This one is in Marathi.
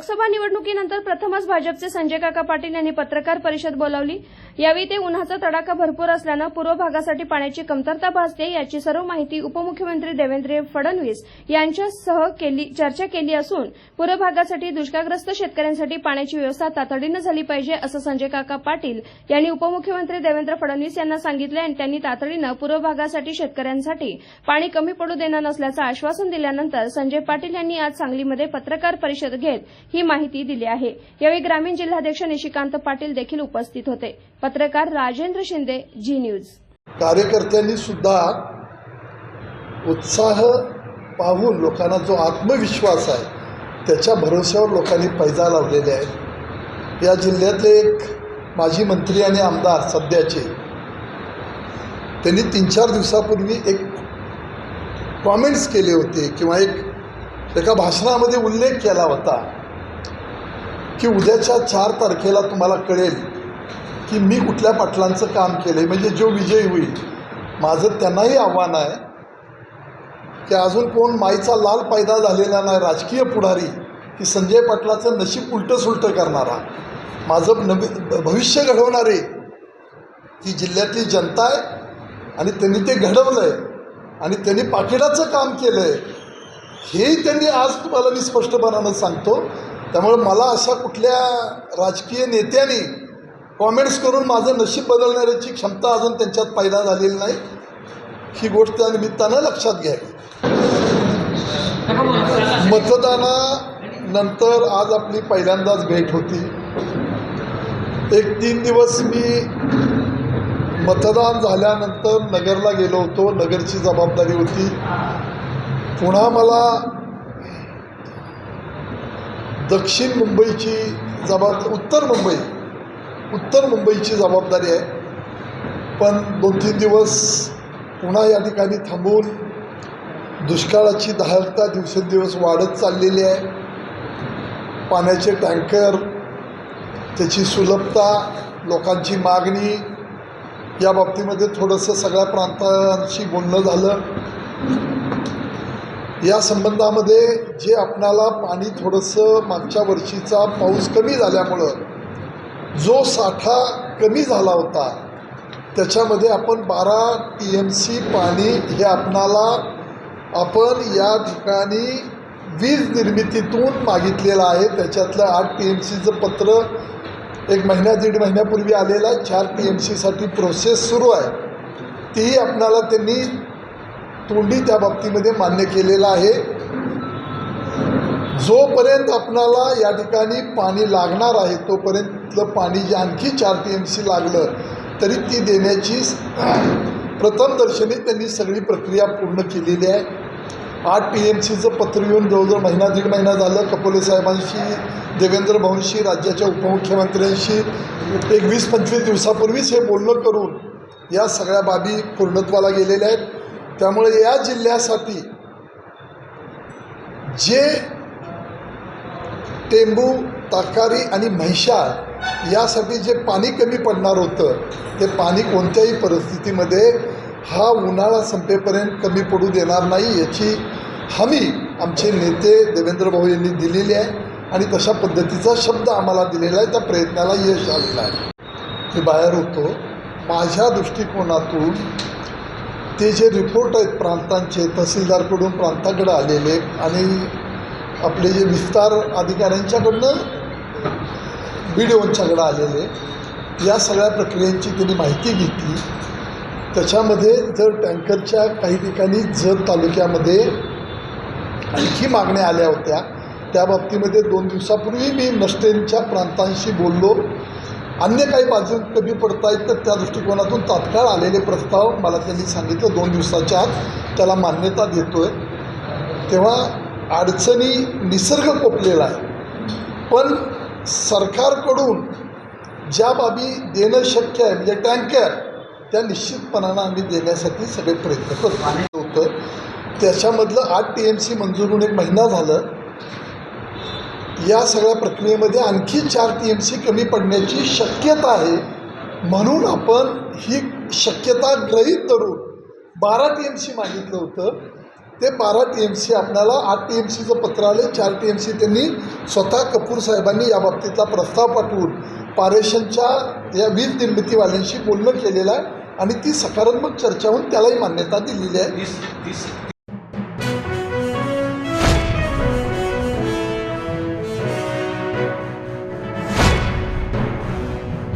लोकसभा निवडणुकीनंतर प्रथमच भाजपचे संजय काका पाटील यांनी पत्रकार परिषद बोलावली. यावेळी ते उन्हाचा तडाखा भरपूर असल्यानं पूर्व भागासाठी पाण्याची कमतरता भासते याची सर्व माहिती उपमुख्यमंत्री देवेंद्र फडणवीस यांच्यासह केली चर्चा केली असून पूर्व भागासाठी दुष्काळग्रस्त शेतकऱ्यांसाठी पाण्याची व्यवस्था तातडीनं झाली पाहिजे असं संजय काका पाटील यांनी उपमुख्यमंत्री देवेंद्र फडणवीस यांना सांगितलं आणि त्यांनी तातडीनं पूर्व भागासाठी शेतकऱ्यांसाठी पाणी कमी पडू देणार नसल्याचं आश्वासन दिल्यानंतर संजय पाटील यांनी आज सांगलीमध्ये पत्रकार परिषद घेत ही माहिती दिली आहे. यावेळी ग्रामीण जिल्हाध्यक्ष निशिकांत पाटील देखील उपस्थित होते. पत्रकार राजेंद्र शिंदे जी न्यूज. कार्यकर्त्यांनी सुद्धा उत्साह पाहून लोकांना जो आत्मविश्वास आहे त्याच्या भरोश्यावर लोकांनी पैजा लावलेले आहेत. या जिल्ह्यातले एक माजी मंत्री आणि आमदार सध्याचे त्यांनी तीन चार दिवसापूर्वी एक कॉमेंट्स केले होते किंवा एक एका भाषणामध्ये उल्लेख केला होता. की उद्याच्या चार तारखेला तुम्हाला कळेल की मी कुठल्या पाटलांचं काम केलं आहे म्हणजे जो विजयी होईल माझं त्यांनाही आव्हान आहे की अजून कोण माईचा लाल पायदा झालेला नाही राजकीय पुढारी की संजय पाटलाचं नशीब उलटं सुलटं करणारा. माझं नवी भविष्य घडवणारे ही जिल्ह्यातली जनता आहे आणि त्यांनी ते घडवलं आहे आणि त्यांनी पाकिटाचं काम केलं आहे हेही त्यांनी आज तुम्हाला मी स्पष्टपणानं सांगतो. त्यामुळे मला अशा कुठल्या राजकीय नेत्याने कॉमेंट्स करून माझं नशीब बदलण्याची क्षमता अजून त्यांच्यात पैदा झालेली नाही. ही गोष्ट त्या निमित्तानं लक्षात घ्यावी. मतदानानंतर आज आपली पहिल्यांदाच भेट होती. एक तीन दिवस मी मतदान झाल्यानंतर नगरला गेलो होतो. नगरची जबाबदारी होती. पुन्हा मला दक्षिण मुंबईची जबाब उत्तर मुंबई उत्तर मुंबईची जबाबदारी आहे. पण दोन तीन दिवस पुन्हा या ठिकाणी थांबून दुष्काळाची दाहकता दिवसेंदिवस वाढत चाललेली आहे. पाण्याचे टँकर त्याची सुलभता लोकांची मागणी या बाबतीमध्ये थोडंसं सगळ्या प्रांतांशी बोलणं झालं. या संबंधामध्ये जे आपणाला पाणी थोडंसं मागच्या वर्षीचा पाऊस कमी झाल्यामुळं जो साठा कमी झाला होता त्याच्यामध्ये आपण बारा टी एम सी पाणी हे आपणाला आपण या ठिकाणी वीज निर्मितीतून मागितलेलं आहे. त्याच्यातलं आठ टी एम सीचं पत्र एक महिन्या दीड महिन्यापूर्वी आलेलं आहे. चार टी एम सीसाठी प्रोसेस सुरू आहे. तीही आपणाला त्यांनी तोंडी त्या बाबतीमध्ये मान्य केलेलं आहे. जोपर्यंत आपणाला या ठिकाणी पाणी लागणार आहे तोपर्यंतलं पाणी जे आणखी चार टी एम सी लागलं तरी ती देण्याची प्रथमदर्शनी त्यांनी सगळी प्रक्रिया पूर्ण केलेली आहे. आठ पी एम सीचं पत्र येऊन जवळजवळ महिना दीड महिना झालं. कपोले साहेबांशी देवेंद्र भाऊंशी राज्याच्या उपमुख्यमंत्र्यांशी एक वीस पंचवीस दिवसापूर्वीच हे बोलणं करून या सगळ्या बाबी पूर्णत्वाला गेलेल्या आहेत. त्यामुळे या जिल्ह्यासाठी जे टेंबू ताकारी आणि म्हैशाळ यासाठी जे पाणी कमी पडणार होतं ते पाणी कोणत्याही परिस्थितीमध्ये हा उन्हाळा संपेपर्यंत कमी पडू देणार नाही याची हमी आमचे नेते देवेंद्र भाऊ यांनी दिलेली आहे आणि तशा पद्धतीचा शब्द आम्हाला दिलेला आहे त्या प्रयत्नाला यश आलेलं आहे. मी बाहेर होतो. माझ्या दृष्टिकोनातून ते जे रिपोर्ट आहेत प्रांतांचे तहसीलदारकडून प्रांताकडे आलेले आणि आपले जे विस्तार अधिकाऱ्यांच्याकडनं बी डी ओंच्याकडं आलेले या सगळ्या प्रक्रियांची त्यांनी माहिती घेतली. त्याच्यामध्ये जर टँकरच्या काही ठिकाणी जत तालुक्यामध्ये आणखी मागण्या आल्या होत्या त्या बाबतीमध्ये दोन दिवसापूर्वी मी नष्टेंच्या प्रांतांशी बोललो. अन्य काही बाजू कमी पडत आहेत तर त्या दृष्टिकोनातून तात्काळ आलेले प्रस्ताव मला त्यांनी सांगितलं दोन दिवसाच्या आत. त्याला मान्यता देतो आहे तेव्हा अडचणी निसर्ग कोपलेला आहे. पण सरकारकडून ज्या बाबी देणं शक्य आहे म्हणजे टँकर त्या निश्चितपणानं आम्ही देण्यासाठी सगळे प्रयत्न करतो होतं त्याच्यामधलं आठ टी एम सी मंजूर होऊन एक महिना झालं. या सगळ्या प्रक्रियेमध्ये आणखी चार टी एम सी कमी पडण्याची शक्यता आहे. म्हणून आपण ही शक्यता ग्रहीत धरून बारा टी एम सी मागितलं होतं. ते बारा टी एम सी आपल्याला आठ टी एम सीचं पत्र आले चार टी एम सी त्यांनी स्वतः कपूर साहेबांनी या बाबतीतला प्रस्ताव पाठवून पारेषणच्या या वीज निर्मितीवाल्यांशी बोलणं केलेलं आहे आणि ती सकारात्मक चर्चा होऊन त्यालाही मान्यता दिलेली आहे.